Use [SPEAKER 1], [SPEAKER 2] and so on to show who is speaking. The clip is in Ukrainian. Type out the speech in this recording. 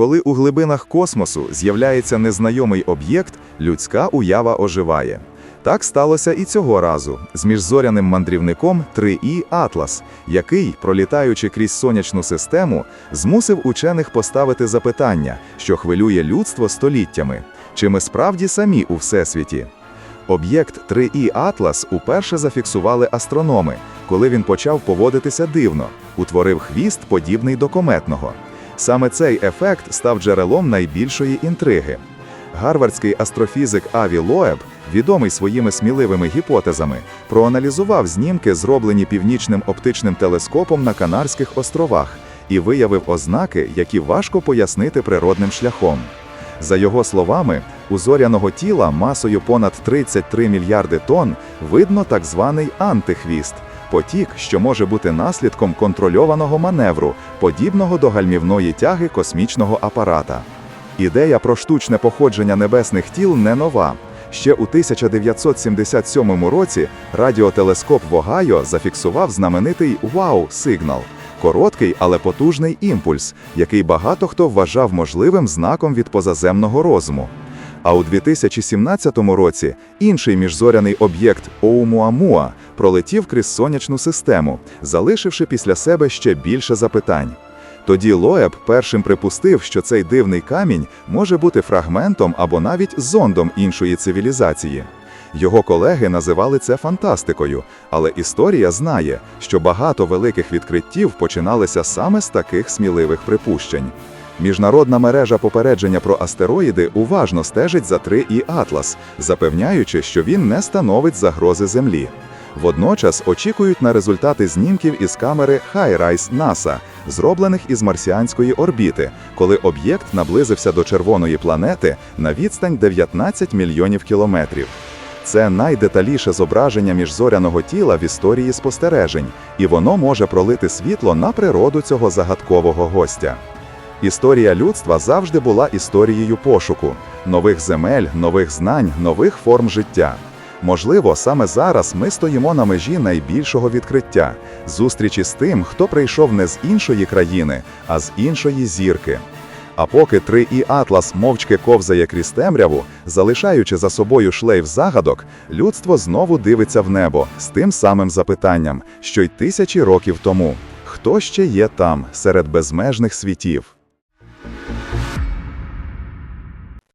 [SPEAKER 1] Коли у глибинах космосу з'являється незнайомий об'єкт, людська уява оживає. Так сталося і цього разу з міжзоряним мандрівником 3І Атлас, який, пролітаючи крізь сонячну систему, змусив учених поставити запитання, що хвилює людство століттями: чи ми справді самі у всесвіті? Об'єкт 3І Атлас уперше зафіксували астрономи, коли він почав поводитися дивно, утворив хвіст, подібний до кометного. Саме цей ефект став джерелом найбільшої інтриги. Гарвардський астрофізик Аві Лоеб, відомий своїми сміливими гіпотезами, проаналізував знімки, зроблені північним оптичним телескопом на Канарських островах, і виявив ознаки, які важко пояснити природним шляхом. За його словами, у зоряного тіла масою понад 33 мільярди тонн видно так званий антихвіст потік, що може бути наслідком контрольованого маневру, подібного до гальмівної тяги космічного апарата. Ідея про штучне походження небесних тіл не нова. Ще у 1977 році радіотелескоп в Огайо зафіксував знаменитий «Вау-сигнал» – короткий, але потужний імпульс, який багато хто вважав можливим знаком від позаземного розуму. А у 2017 році інший міжзоряний об'єкт Оумуамуа пролетів крізь сонячну систему, залишивши після себе ще більше запитань. Тоді Лоеб першим припустив, що цей дивний камінь може бути фрагментом або навіть зондом іншої цивілізації. Його колеги називали це фантастикою, але історія знає, що багато великих відкриттів починалися саме з таких сміливих припущень. Міжнародна мережа попередження про астероїди уважно стежить за 3І Атлас, запевняючи, що він не становить загрози Землі. Водночас очікують на результати знімків із камери HiRISE NASA, зроблених із марсіанської орбіти, коли об'єкт наблизився до червоної планети на відстань 19 мільйонів кілометрів. Це найдеталіше зображення міжзоряного тіла в історії спостережень, і воно може пролити світло на природу цього загадкового гостя. Історія людства завжди була історією пошуку нових земель, нових знань, нових форм життя. Можливо, саме зараз ми стоїмо на межі найбільшого відкриття зустрічі з тим, хто прийшов не з іншої країни, а з іншої зірки. А поки 3І Атлас мовчки ковзає крізь темряву, залишаючи за собою шлейф загадок, людство знову дивиться в небо з тим самим запитанням, що й тисячі років тому: хто ще є там серед безмежних світів?